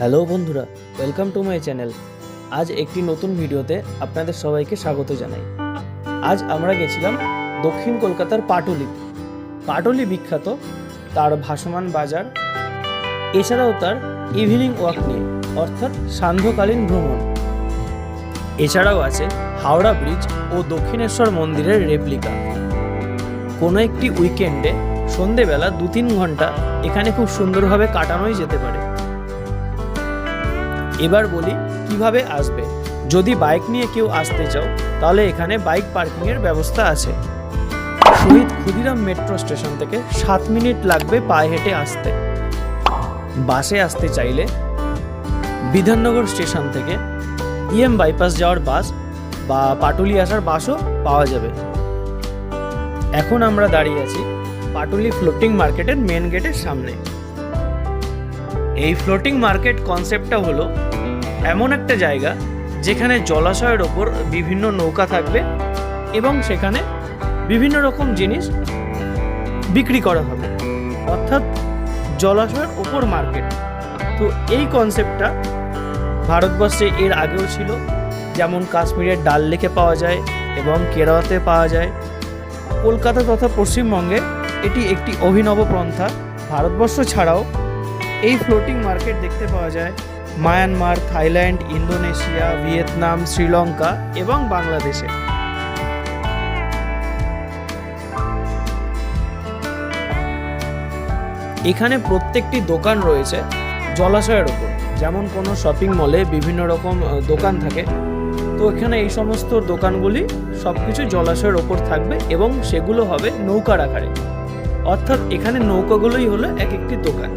Hello বন্ধুরা welcome to my channel আজ একটি নতুন ভিডিওতে আপনাদের সবাইকে স্বাগত জানাই। আজ আমরা গেছিলাম দক্ষিণ কলকাতার পাটুলি। পাটুলি বিখ্যাত, তার ভাসমান বাজার, এছাড়াও তার ইভিনিং ওয়াক নিয়ে, অর্থাৎ সান্ধ্যকালীন ভ্রমণ। এছাড়াও আছে হাওড়া ব্রিজ ও দক্ষিণেশ্বর মন্দিরের রেপ্লিকা কোনো একটি উইকেন্ডে সন্ধেবেলা দু তিন ঘণ্টা এখানে খুব সুন্দরভাবে কাটানোই যেতে পারে। এবার বলি কীভাবে আসবে। যদি বাইক নিয়ে কেউ আসতে চাও, তাহলে এখানে বাইক পার্কিংয়ের ব্যবস্থা আছে। শহীদ ক্ষুদিরাম মেট্রো স্টেশন থেকে সাত মিনিট লাগবে পায়ে হেঁটে আসতে। বাসে আসতে চাইলে বিধাননগর স্টেশন থেকে ইএম বাইপাস যাওয়ার বাস বা পাটুলি আসার বাসও পাওয়া যাবে। এখন আমরা দাঁড়িয়ে আছি পাটুলি ফ্লোটিং মার্কেটের মেন গেটের সামনে। এই ফ্লোটিং মার্কেট কনসেপ্টটা হলো এমন একটা জায়গা যেখানে জলাশয়ের ওপর বিভিন্ন নৌকা থাকবে এবং সেখানে বিভিন্ন রকম জিনিস বিক্রি করা হবে। অর্থাৎ জলাশয়ের ওপর মার্কেট তো এই কনসেপ্টটা ভারতবর্ষে এর আগেও ছিল। যেমন কাশ্মীরের ডাল লেকে পাওয়া যায় এবং কেরালাতে পাওয়া যায়। কলকাতা তথা পশ্চিমবঙ্গে এটি একটি অভিনব পন্থা। ভারতবর্ষ ছাড়াও এই ফ্লোটিং মার্কেট দেখতে পাওয়া যায় Myanmar Thailand Indonesia Vietnam Sri Lanka এবং বাংলাদেশে এখানে প্রত্যেকটি দোকান রয়েছে জলাশয়ের ওপর যেমন কোনো শপিং মলে বিভিন্ন রকম দোকান থাকে। তো এখানে এই সমস্ত দোকানগুলি সব কিছু জলাশয়ের ওপর থাকবে এবং সেগুলো হবে নৌকার আকারে। অর্থাৎ এখানে নৌকাগুলোই হলো এক একটি দোকান।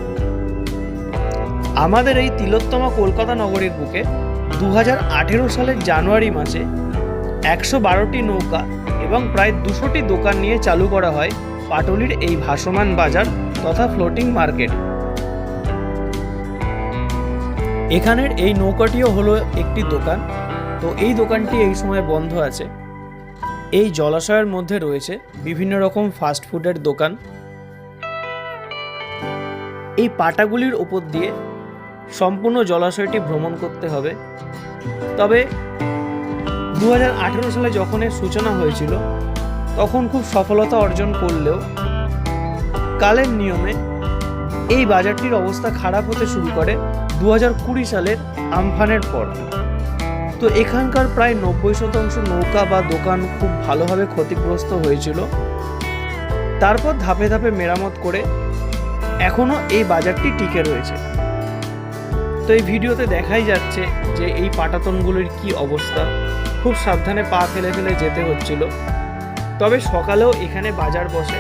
আমাদের এই তিলোত্তমা কলকাতা নগরীর বুকে দু হাজার আঠেরো সালের জানুয়ারি মাসে একশো বারোটি নৌকা এবং প্রায় দুশোটি দোকান নিয়ে চালু করা হয় পাটুলির এই ভাসমান বাজার তথা ফ্লোটিং মার্কেট। এখানের এই নৌকাটিও হলো একটি দোকান। তো এই দোকানটি এই সময় বন্ধ আছে। এই জলাশয়ের মধ্যে রয়েছে বিভিন্ন রকম ফাস্ট ফুডের দোকান। এই পাটাগুলির ওপর দিয়ে সম্পূর্ণ জলাশয়টি ভ্রমণ করতে হবে। তবে দু হাজার আঠেরো সালে যখন এর সূচনা হয়েছিল, তখন খুব সফলতা অর্জন করলেও কালের নিয়মে এই বাজারটির অবস্থা খারাপ হতে শুরু করে দু কুড়ি সালের আমফানের পর। তো এখানকার প্রায় নব্বই শতাংশ নৌকা বা দোকান খুব ভালোভাবে ক্ষতিগ্রস্ত হয়েছিল। তারপর ধাপে ধাপে মেরামত করে এখনও এই বাজারটি টিকে রয়েছে। তো এই ভিডিওতে দেখাই যাচ্ছে যে এই পাটাতনগুলির কি অবস্থা। খুব সাবধানে পা ফেলে ফেলে যেতে হচ্ছিল। তবে সকালেও এখানে বাজার বসে।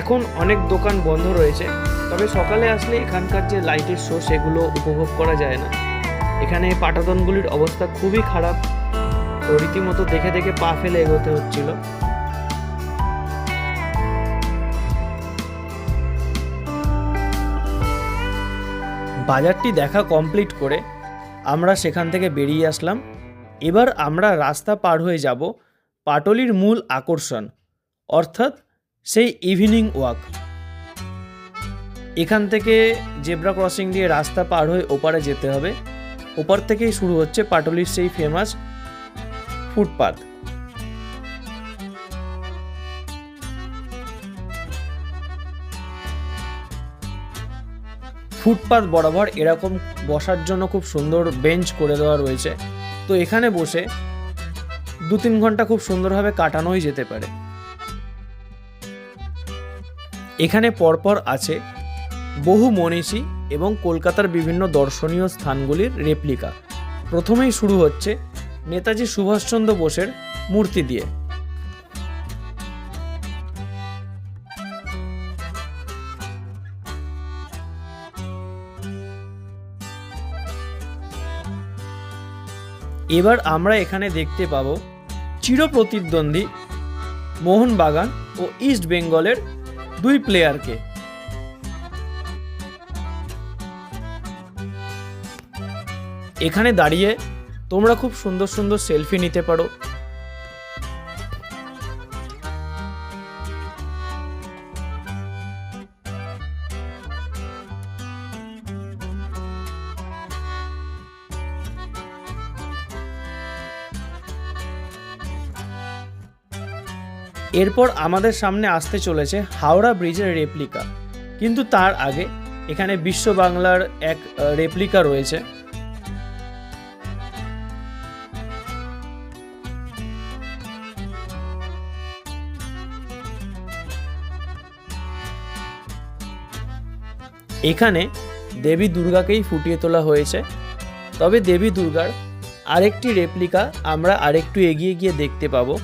এখন অনেক দোকান বন্ধ রয়েছে। তবে সকালে আসলে এখানকার যে লাইটের শো সেগুলো উপভোগ করা যায় না। এখানে পাটাতনগুলির অবস্থা খুবই খারাপ। তো রীতিমতো দেখে দেখে পা ফেলে এগোতে হচ্ছিল। বাজারটি দেখা কমপ্লিট করে আমরা সেখান থেকে বেরিয়ে আসলাম। এবার আমরা রাস্তা পার হয়ে যাব পাটলির মূল আকর্ষণ, অর্থাৎ সেই ইভিনিং ওয়াক এখান থেকে জেব্রা ক্রসিং দিয়ে রাস্তা পার হয়ে ওপারে যেতে হবে। ওপার থেকেই শুরু হচ্ছে পাটলির সেই ফেমাস ফুটপাথ ফুটপাথ বরাবর এরকম বসার জন্য খুব সুন্দর বেঞ্চ করে দেওয়া রয়েছে। তো এখানে বসে দু তিন ঘণ্টা খুব সুন্দরভাবে কাটানোই যেতে পারে। এখানে পরপর আছে বহু মনীষী এবং কলকাতার বিভিন্ন দর্শনীয় স্থানগুলির রেপ্লিকা প্রথমেই শুরু হচ্ছে নেতাজি সুভাষচন্দ্র বোসের মূর্তি দিয়ে। এবার আমরা এখানে দেখতে পাবো চিরপ্রতিদ্বন্দ্বী মোহনবাগান ও ইস্ট বেঙ্গলের দুই প্লেয়ারকে এখানে দাঁড়িয়ে তোমরা খুব সুন্দর সুন্দর সেলফি নিতে পারো। এরপর আমাদের সামনে আসতে চলেছে হাওড়া ব্রিজের রেপ্লিকা কিন্তু তার আগে এখানে বিশ্ব বাংলার এক রেপ্লিকা রয়েছে। এখানে দেবী দুর্গাকেই ফুটিয়ে তোলা হয়েছে। তবে দেবী দুর্গার আরেকটি রেপ্লিকা আমরা আরেকটু এগিয়ে গিয়ে দেখতে পাবো।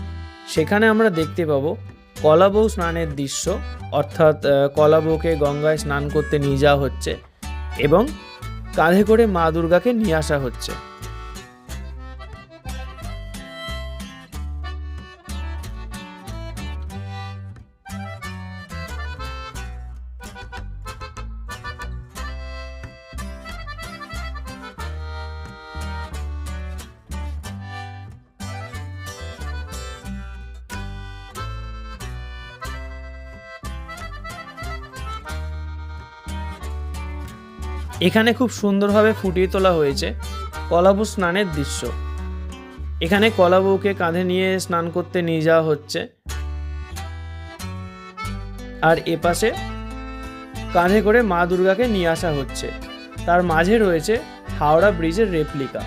সেখানে আমরা দেখতে পাবো কলাবৌ স্নানের দৃশ্য অর্থাৎ আহ, কলাবউকে গঙ্গায় স্নান করতে নিয়ে যাওয়া হচ্ছে এবং কাঁধে করে মা দুর্গাকে নিয়ে আসা হচ্ছে। এখানে খুব সুন্দরভাবে ফুটিয়ে তোলা হয়েছে কলাবু স্নানের দৃশ্য। এখানে কলাবউকে কাঁধে নিয়ে স্নান করতে নিয়ে যাওয়া হচ্ছে। আর এপাশে কাঁধে করে মা দুর্গাকে নিয়ে আসা হচ্ছে। তার মাঝে রয়েছে হাওড়া ব্রিজের রেপ্লিকা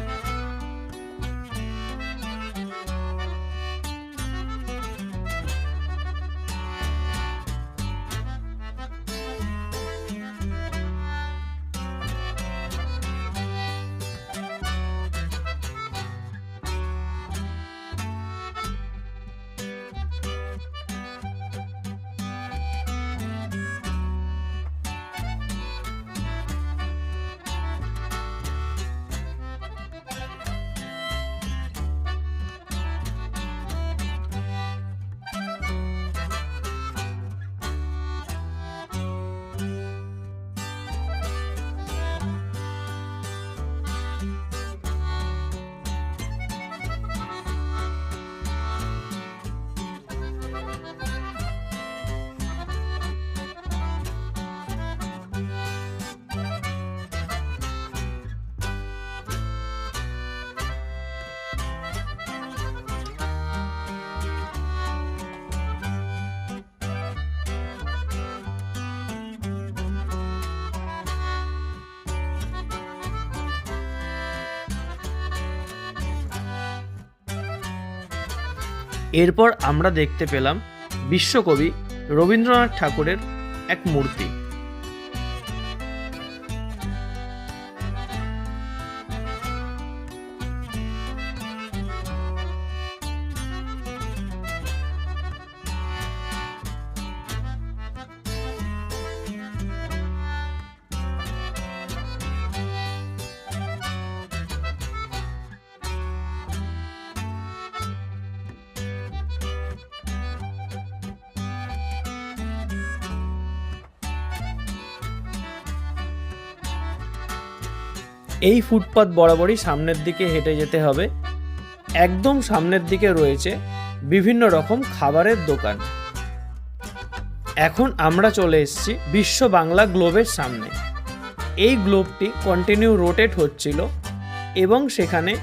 এরপর আমরা দেখতে পেলাম বিশ্বকবি রবীন্দ্রনাথ ঠাকুরের এক মূর্তি। এই ফুটপাত বরাবরই সামনের দিকে হেঁটে যেতে হবে। একদম সামনের দিকে রয়েছে বিভিন্ন রকম খাবারের দোকান। এখন আমরা চলে এসেছি বিশ্ব বাংলা গ্লোবের সামনে। এই গ্লোবটি কন্টিনিউ রোটেট হচ্ছিল এবং সেখানে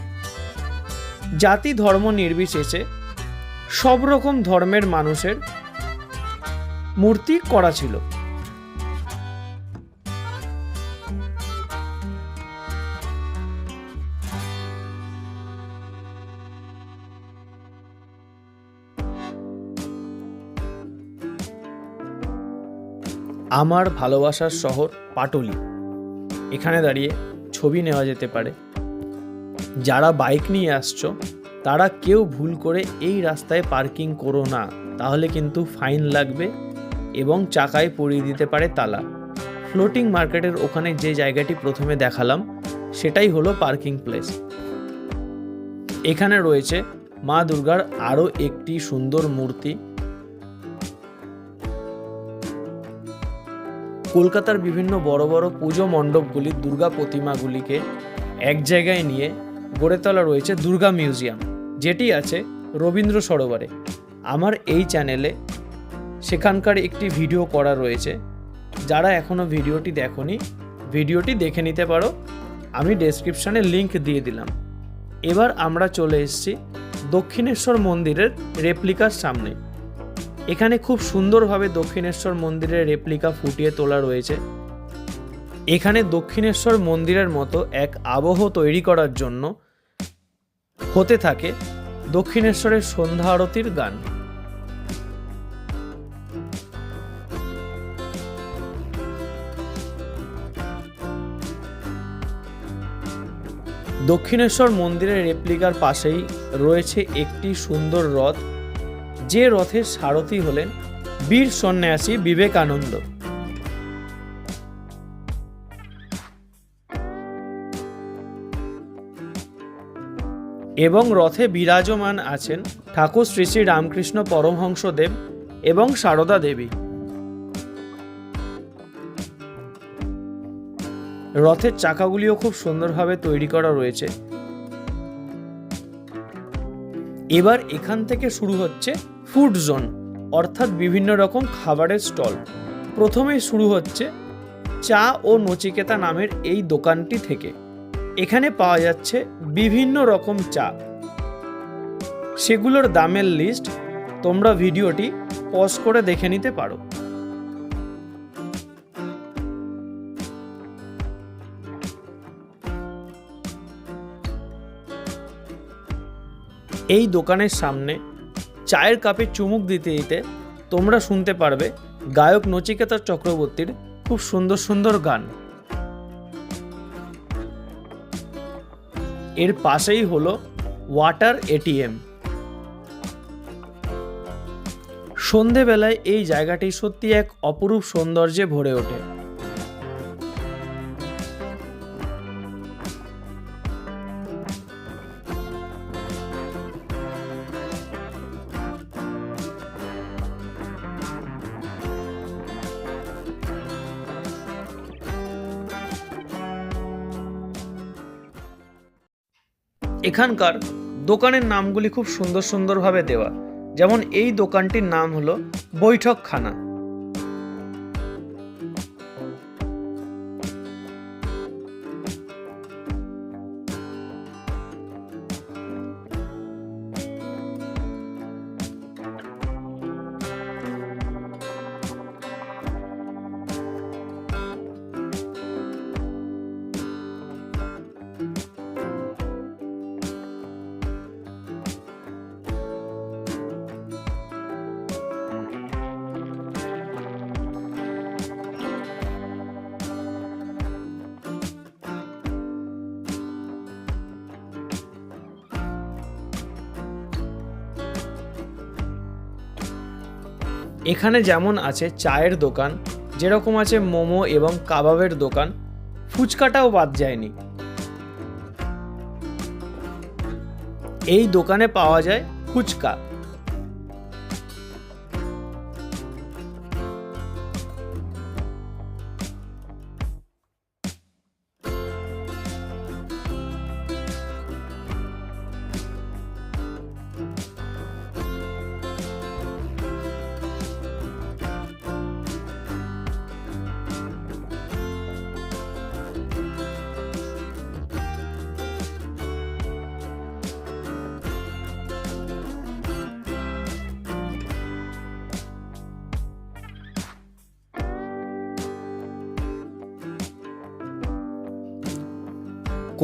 জাতি ধর্ম নির্বিশেষে সব রকম ধর্মের মানুষের মূর্তি করা ছিল। আমার ভালোবাসার শহর পাটলি। এখানে দাঁড়িয়ে ছবি নেওয়া যেতে পারে। যারা বাইক নিয়ে আসছো, তারা কেউ ভুল করে এই রাস্তায় পার্কিং করো না। তাহলে কিন্তু ফাইন লাগবে এবং চাকায় পরিয়ে দিতে পারে তালা। ফ্লোটিং মার্কেটের ওখানে যে জায়গাটি প্রথমে দেখালাম, সেটাই হলো পার্কিং প্লেস। এখানে রয়েছে মা দুর্গার আরও একটি সুন্দর মূর্তি। কলকাতার বিভিন্ন বড় বড় পুজো মণ্ডপগুলি, দুর্গা প্রতিমাগুলিকে এক জায়গায় নিয়ে গড়ে তোলা রয়েছে দুর্গা মিউজিয়াম, যেটি আছে রবীন্দ্র সরোবরে। আমার এই চ্যানেলে সেখানকার একটি ভিডিও করা রয়েছে। যারা এখনও ভিডিওটি দেখনি, ভিডিওটি দেখে নিতে পারো। আমি ডেসক্রিপশানে লিংক দিয়ে দিলাম। এবার আমরা চলে এসেছি দক্ষিণেশ্বর মন্দিরের রেপ্লিকার সামনে। এখানে খুব সুন্দরভাবে দক্ষিণেশ্বর মন্দিরের রেপ্লিকা ফুটিয়ে তোলা রয়েছে। এখানে দক্ষিণেশ্বর মন্দিরের মতো এক আবহ তৈরি করার জন্য হতে থাকে দক্ষিণেশ্বরের সন্ধ্যা আরতির গান। দক্ষিণেশ্বর মন্দিরের রেপ্লিকার পাশেই রয়েছে একটি সুন্দর রথ। যে রথের সারথি হলেন বীর সন্ন্যাসী বিবেকানন্দ। এবং রথে বিরাজমান আছেন ঠাকুর শ্রী শ্রী রামকৃষ্ণ পরমহংসদেব এবং সারদা দেবী। রথের চাকাগুলিও খুব সুন্দরভাবে তৈরি করা রয়েছে। এবার এখান থেকে শুরু হচ্ছে ফুড জোন, অর্থাৎ বিভিন্ন রকম খাবারের স্টল। প্রথমেই শুরু হচ্ছে চা ও নচিকেতা নামের এই দোকানটি থেকে। এখানে পাওয়া যাচ্ছে বিভিন্ন রকম চা। সেগুলোর দামের লিস্ট তোমরা ভিডিওটি পজ করে দেখে নিতে পারো। এই দোকানের সামনে চায়ের কাপে চুমুক দিতে দিতে তোমরা শুনতে পারবে গায়ক নচিকেতা চক্রবর্তীর খুব সুন্দর সুন্দর গান। এর পাশেই হলো ওয়াটার এটিএম সন্ধেবেলায় এই জায়গাটি সত্যি এক অপরূপ সৌন্দর্যে ভরে ওঠে। এখানকার দোকানের নামগুলি খুব সুন্দর সুন্দরভাবে দেওয়া। যেমন এই দোকানটির নাম হলো বৈঠকখানা। এখানে যেমন আছে চায়ের দোকান, যেরকম আছে মোমো এবং কাবাবের দোকান, ফুচকাটাও বাদ যায়নি। এই দোকানে পাওয়া যায় ফুচকা।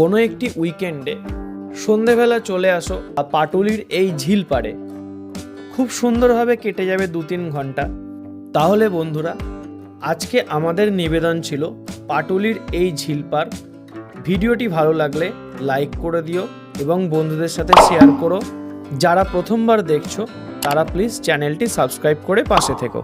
কোনো একটি উইকেন্ডে সন্ধেবেলা চলে আসো পাটুলির এই ঝিল পাড়ে। খুব সুন্দরভাবে কেটে যাবে দু তিন ঘণ্টা। তাহলে বন্ধুরা, আজকে আমাদের নিবেদন ছিল পাটুলির এই ঝিল পার্ক ভিডিওটি ভালো লাগলে লাইক করে দিও এবং বন্ধুদের সাথে শেয়ার করো। যারা প্রথমবার দেখছ, তারা প্লিজ চ্যানেলটি সাবস্ক্রাইব করে পাশে থেকো।